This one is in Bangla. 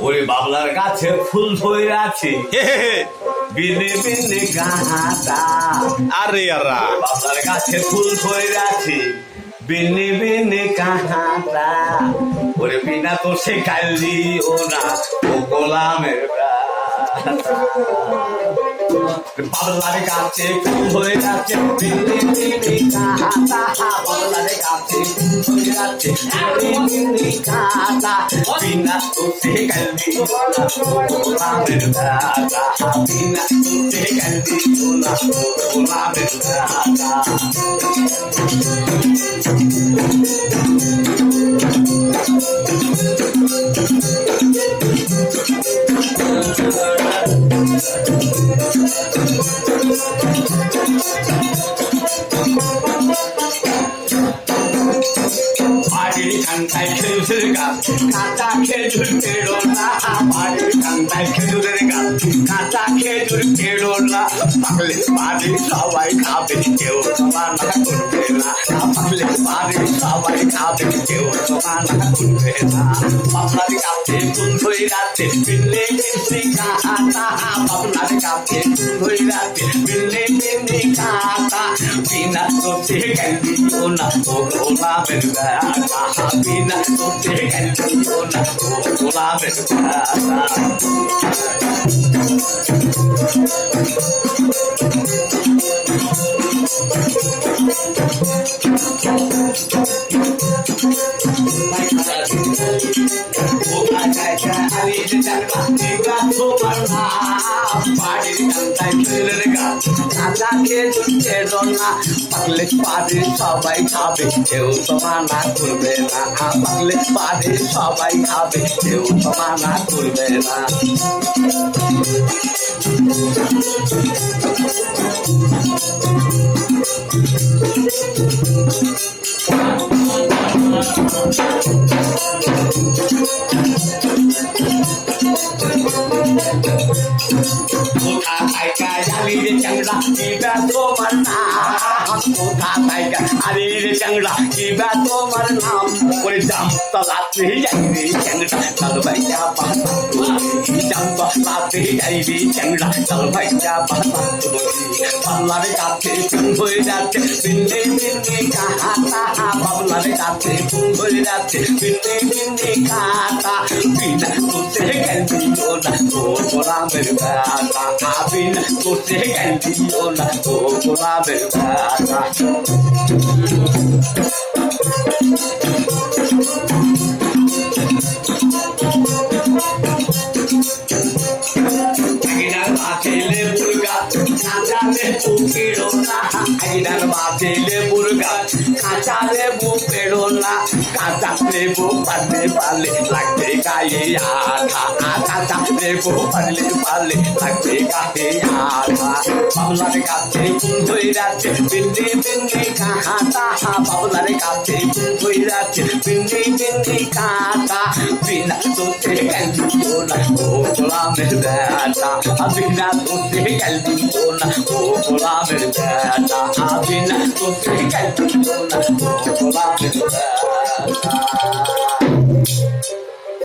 ওরে বাবলার গাছে ফুল ধরে আছে। বিনে বিনে গাঁদা। আরে আরা। বাবলার গাছে ফুল ধরে আছে। বিনে বিনে কাহাটা ওরে বিনা তো সে কালি ওরা ও গোলামের বাবলার গাছে ফুল ধরে আছে বিনে বিনে গাছে ফুল কালি ওরা গোলামের দাদা বাড়ির কান্তায় খেজুরের গাছ, কাঁচা খেজুর পেড়ো না। বাড়ির কান্তায় খেজুরের গাছ, কাঁচা খেজুর পেড়ো না। বাড়ির সবাই খাবে, কেউ মানা করবে না। পাকলে বাড়ির সবাই খাবে কেউ মানা করবে না আপনার কাছে বন্ধুই রাতে বিল্লে বিল্লি কাঁটা আপনার কাছে বন্ধুই রাতে বিল্লে বিল্লি কাঁটা বিনা তোতে গেলিও না ও গোলাপের বেড়া বিনা তোতে গেলিও না ও গোলাপের বেড়া সবাই খাবে কেউ তো মানা করবে না পাগলে পারে সবাই খাবে কেউ তো মানা করবে না কোথা 아리를 장라 이바 또 만나 고다 타이가 아리를 장라 이바 또 만나 우리 담따 라트 장리 장라 나도 말야 봐. তলাতে যাই রে চাংরা চল ভাই বাবা বাবলার কাছে ফুল হয়ে যাচ্ছে বিন্নে বিন্নে কাহাতা বাবলার কাছে ফুল হয়ে যাচ্ছে বিন্নে বিন্নে কাহাতা বিনা করতে গেলিও না ও গোলামের বেড়া বিনা করতে গেলিও না ও গোলামের বেড়া লেবু পেড়ো না আইনার মাঝে লেবুর গাছ কাঁচা লেবু পেড়ো না কাঁচা লেবু পারলে পারলে লাগবে গায়ে আঠা কাঁচা লেবু পারলে পারলে লাগবে গায়ে আঠা বাবলার কাছে ফুল ধরে যাচ্ছে বিন্দি বিন্দি কাঁটা বাবলার কাছে ফুল ধরে যাচ্ছে বিন্দি বিন্দি কাঁটা বিনা তোতে গেলিও না ও গোলামের বেটা বিনা তোতে গেলিও না ও গোলামের বেটা বিনা তোতে গেলিও না ও গোলামের বেটা